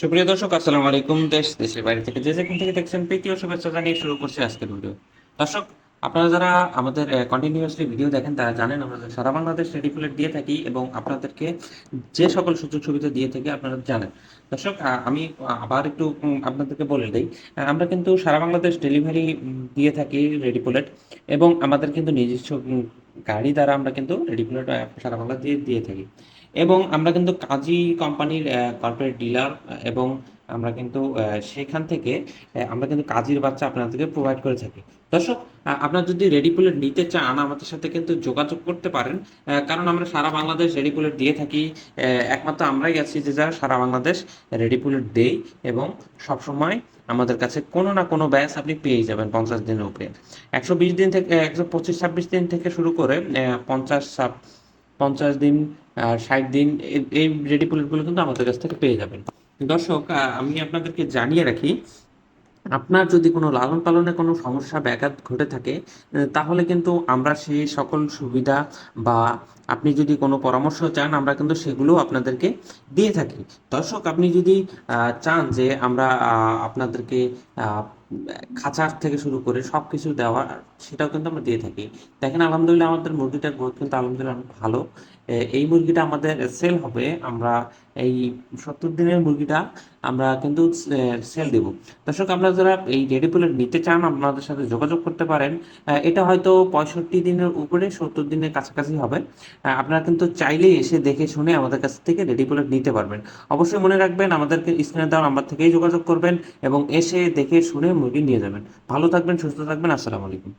সুপ্রিয় দর্শক, আসসালামু আলাইকুম। দেশ, দেশের বাইরে থেকে যে যেখান থেকে দেখছেন, প্রীতি ও শুভেচ্ছা জানিয়ে শুরু করছি আজকের ভিডিও দর্শক, আপনারা যারা আমাদের কন্টিনিউয়াসলি ভিডিও দেখেন, তারা জানেন আমরা সারা বাংলাদেশ রেডিকুলেট দিয়ে থাকি এবং আপনাদেরকে যে সকল সুযোগ সুবিধা দিয়ে থাকি আপনারা জানেন। দর্শক আমি আবার একটু আপনাদেরকে বলে দিই আমরা কিন্তু সারা বাংলাদেশ ডেলিভারি দিয়ে থাকি রেডিকুলেট এবং আমাদের কিন্তু নিজস্ব গাড়ি দ্বারা আমরা কিন্তু রেডিকুলেট সারা বাংলা দিয়ে দিয়ে থাকি। এবং আমরা কিন্তু কাজী কোম্পানির কর্পোরেট ডিলার এবং আমরা কিন্তু সেখান থেকে আমরা কিন্তু কাজীর বাচ্চা আপনাদেরকে প্রোভাইড করে থাকি। দর্শক আপনারা যদি রেডি পুলেট নিতে চান, আমাদের সাথে কিন্তু যোগাযোগ করতে পারেন কারণ আমরা সারা বাংলাদেশ রেডি পুলেট দিয়ে থাকি একমাত্র আমরাই আছি যে যারা সারা বাংলাদেশ রেডি পুলেট দেই এবং সবসময় আমাদের কাছে কোনো না কোনো ব্যাচ আপনি পেয়ে যাবেন পঞ্চাশ দিনের উপরে। একশো বিশ দিন থেকে, একশো পঁচিশ ছাব্বিশ দিন থেকে শুরু করে পঞ্চাশ পঞ্চাশ দিন ষাট দিন এই রেডি বুলেটগুলো কিন্তু আমাদের কাছ থেকে পেয়ে যাবেন। দর্শক আমি আপনাদেরকে জানিয়ে রাখি, আপনার যদি কোনো লালন পালনে কোনো সমস্যা, ব্যাঘাত ঘটে থাকে তাহলে কিন্তু আমরা সেই সকল সুবিধা বা আপনি যদি কোনো পরামর্শ চান, আমরা কিন্তু সেগুলো আপনাদেরকে দিয়ে থাকি। দর্শক, আপনি যদি চান যে আমরা আপনাদেরকে খাঁচার থেকে শুরু করে সব কিছু দেওয়া সেটাও কিন্তু আমরা দিয়ে থাকি। দেখেন, আলহামদুলিল্লাহ আমাদের মুরগিটার গ্রোথ কিন্তু আলহামদুলিল্লাহ অনেক ভালো। এই মুরগিটা আমাদের সেল হবে, আমরা এই সত্তর দিনের মুরগিটা আমরা কিন্তু সেল দেব। দর্শক, আপনারা যারা এই রেডি পুলেট নিতে চান, আপনাদের সাথে যোগাযোগ করতে পারেন। এটা হয়তো পঁয়ষট্টি দিনের উপরে সত্তর দিনের কাছাকাছি হবে। আপনারা কিন্তু চাইলেই এসে দেখে শুনে আমাদের কাছ থেকে রেডি প্রোডাক্ট নিতে পারবেন। অবশ্যই মনে রাখবেন, আমাদেরকে স্ক্রিনে দেওয়া নাম্বার থেকেই যোগাযোগ করবেন এবং এসে দেখে শুনে মুরগি নিয়ে যাবেন। ভালো থাকবেন, সুস্থ থাকবেন, আসসালামু আলাইকুম।